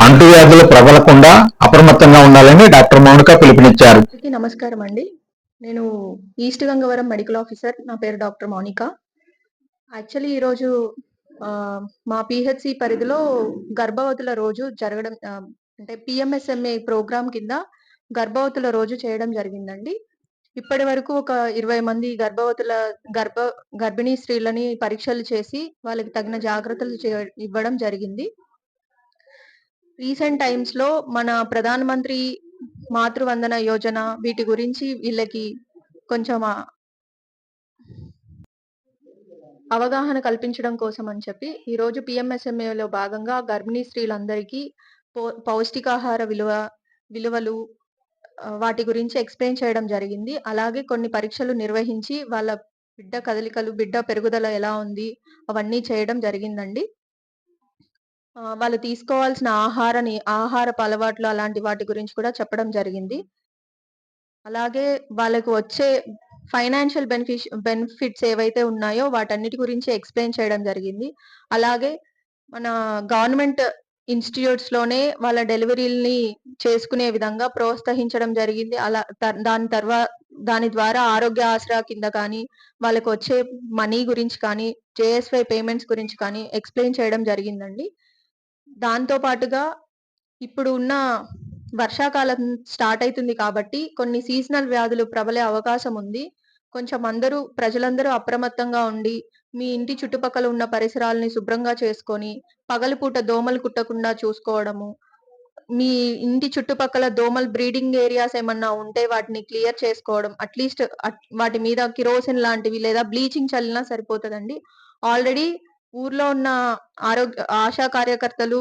అంటువ్యాధులు ప్రబలకుండా అప్రమత్తంగా ఉండాలని డాక్టర్ మౌనిక పిలుపునిచ్చారు. నమస్కారం అండి. నేను ఈస్ట్ గంగవరం మెడికల్ ఆఫీసర్ నా పేరు డాక్టర్ మౌనిక. యాక్చువల్లీ ఈరోజు మా పిహెచ్సి పరిధిలో గర్భవతుల రోజు జరగడం అంటే పిఎంఎస్ఎంఏ ప్రోగ్రామ్ కింద గర్భవతుల రోజు చేయడం జరిగిందండి. ఇప్పటి వరకు ఒక ఇరవై మంది గర్భవతుల గర్భ గర్భిణీ స్త్రీలని పరీక్షలు చేసి వాళ్ళకి తగిన జాగ్రత్తలు చే- ఇవ్వడం జరిగింది. రీసెంట్ టైమ్స్లో మన ప్రధానమంత్రి మాతృవందన యోజన వీటి గురించి వీళ్ళకి కొంచెం అవగాహన కల్పించడం కోసం అని చెప్పి ఈరోజు పిఎంఎస్ఎంఏలో భాగంగా గర్భిణీ స్త్రీలందరికీ పౌ- పౌష్టికాహార విలువ విలువలు వాటి గురించి ఎక్స్ప్లెయిన్ చేయడం జరిగింది. అలాగే కొన్ని పరీక్షలు నిర్వహించి వాళ్ళ బిడ్డ కదలికలు బిడ్డ పెరుగుదల ఎలా ఉంది అవన్నీ చేయడం జరిగిందండి. వాళ్ళు తీసుకోవాల్సిన ఆహారని ఆహారపు అలవాట్లు అలాంటి వాటి గురించి కూడా చెప్పడం జరిగింది. అలాగే వాళ్ళకు వచ్చే ఫైనాన్షియల్ బెనిఫిష్ బెనిఫిట్స్ ఏవైతే ఉన్నాయో వాటన్నిటి గురించి ఎక్స్ప్లెయిన్ చేయడం జరిగింది. అలాగే మన గవర్నమెంట్ ఇన్స్టిట్యూట్స్లోనే వాళ్ళ డెలివరీలని చేసుకునే విధంగా ప్రోత్సహించడం జరిగింది. అలా త- దాని తర్వాత దాని ద్వారా ఆరోగ్య ఆసరా కింద కానీ వాళ్ళకి వచ్చే మనీ గురించి కానీ జేఎస్వై పేమెంట్స్ గురించి కానీ ఎక్స్ప్లెయిన్ చేయడం జరిగిందండి. దాంతో పాటుగా ఇప్పుడు ఉన్న వర్షాకాలం స్టార్ట్ అవుతుంది కాబట్టి కొన్ని సీజనల్ వ్యాధులు ప్రబలే అవకాశం ఉంది. కొంచెం అందరూ ప్రజలందరూ అప్రమత్తంగా ఉండి మీ ఇంటి చుట్టుపక్కల ఉన్న పరిసరాలని శుభ్రంగా చేసుకొని పగలుపూట దోమలు కుట్టకుండా చూసుకోవడము మీ ఇంటి చుట్టుపక్కల దోమలు బ్రీడింగ్ ఏరియాస్ ఏమన్నా ఉంటే వాటిని క్లియర్ చేసుకోవడం అట్లీస్ట్ వాటి మీద కిరోసిన్ లాంటివి లేదా బ్లీచింగ్ చల్లినా సరిపోతుందండి. ఆల్రెడీ ఊర్లో ఉన్న ఆరోగ్య ఆశా కార్యకర్తలు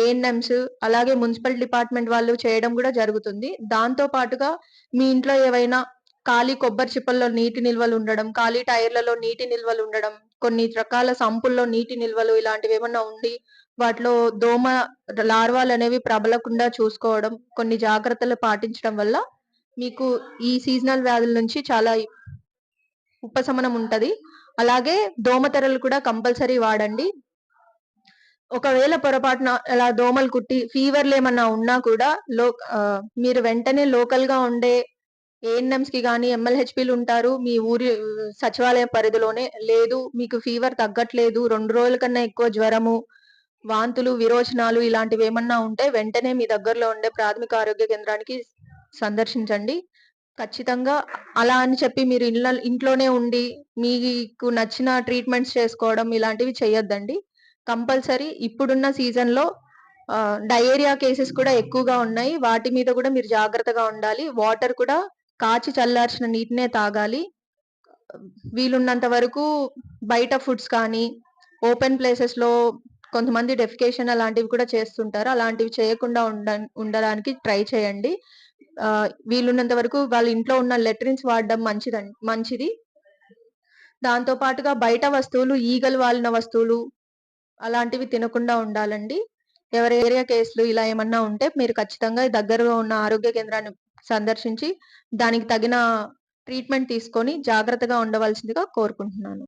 ఏఎన్ఎంస్ అలాగే మున్సిపల్ డిపార్ట్మెంట్ వాళ్ళు చేయడం కూడా జరుగుతుంది. దాంతో పాటుగా మీ ఇంట్లో ఏవైనా ఖాళీ కొబ్బరి చిప్పల్లో నీటి నిల్వలు ఉండడం ఖాళీ టైర్లలో నీటి నిల్వలు ఉండడం కొన్ని రకాల సంపుల్లో నీటి నిల్వలు ఇలాంటివి ఏమన్నా ఉండి వాటిలో దోమ లార్వాలు అనేవి ప్రబలకుండా చూసుకోవడం కొన్ని జాగ్రత్తలు పాటించడం వల్ల మీకు ఈ సీజనల్ వ్యాధుల నుంచి చాలా ఉపశమనం ఉంటది. అలాగే దోమతెరలు కూడా కంపల్సరీ వాడండి. ఒకవేళ పొరపాటున అలా దోమలు కుట్టి ఫీవర్లు ఏమన్నా ఉన్నా కూడా లో మీరు వెంటనే లోకల్గా ఉండే ఏఎన్ఎంస్కి కానీ ఎంఎల్హెచ్పిలు ఉంటారు. మీ ఊరి సచివాలయ పరిధిలోనే. లేదు మీకు ఫీవర్ తగ్గట్లేదు రెండు రోజుల కన్నా ఎక్కువ జ్వరము వాంతులు విరోచనాలు ఇలాంటివి ఏమన్నా ఉంటే వెంటనే మీ దగ్గరలో ఉండే ప్రాథమిక ఆరోగ్య కేంద్రానికి సందర్శించండి. ఖచ్చితంగా అలా అని చెప్పి మీరు ఇళ్ళ ఇంట్లోనే ఉండి మీకు నచ్చిన ట్రీట్మెంట్స్ చేసుకోవడం ఇలాంటివి చేయొద్దండి. కంపల్సరీ ఇప్పుడున్న సీజన్లో డయేరియా కేసెస్ కూడా ఎక్కువగా ఉన్నాయి. వాటి మీద కూడా మీరు జాగ్రత్తగా ఉండాలి. వాటర్ కూడా కాచి చల్లార్చిన నీటినే తాగాలి. వీలున్నంత వరకు బయట ఫుడ్స్ కానీ ఓపెన్ ప్లేసెస్లో కొంతమంది డెఫికేషన్ అలాంటివి కూడా చేస్తుంటారు. అలాంటివి చేయకుండా ఉండ ఉండడానికి ట్రై చేయండి. వీలున్నంత వరకు వాళ్ళ ఇంట్లో ఉన్న లెట్రిన్స్ వాడడం మంచిదండి మంచిది. దాంతో పాటుగా బయట వస్తువులు ఈగలు వాలిన వస్తువులు అలాంటివి తినకుండా ఉండాలండి. ఎవరి ఏరియా కేసులు ఇలా ఏమన్నా ఉంటే మీరు ఖచ్చితంగా దగ్గరలో ఉన్న ఆరోగ్య కేంద్రాన్ని సందర్శించి దానికి తగిన ట్రీట్మెంట్ తీసుకొని జాగ్రత్తగా ఉండవలసిందిగా కోరుకుంటున్నాను.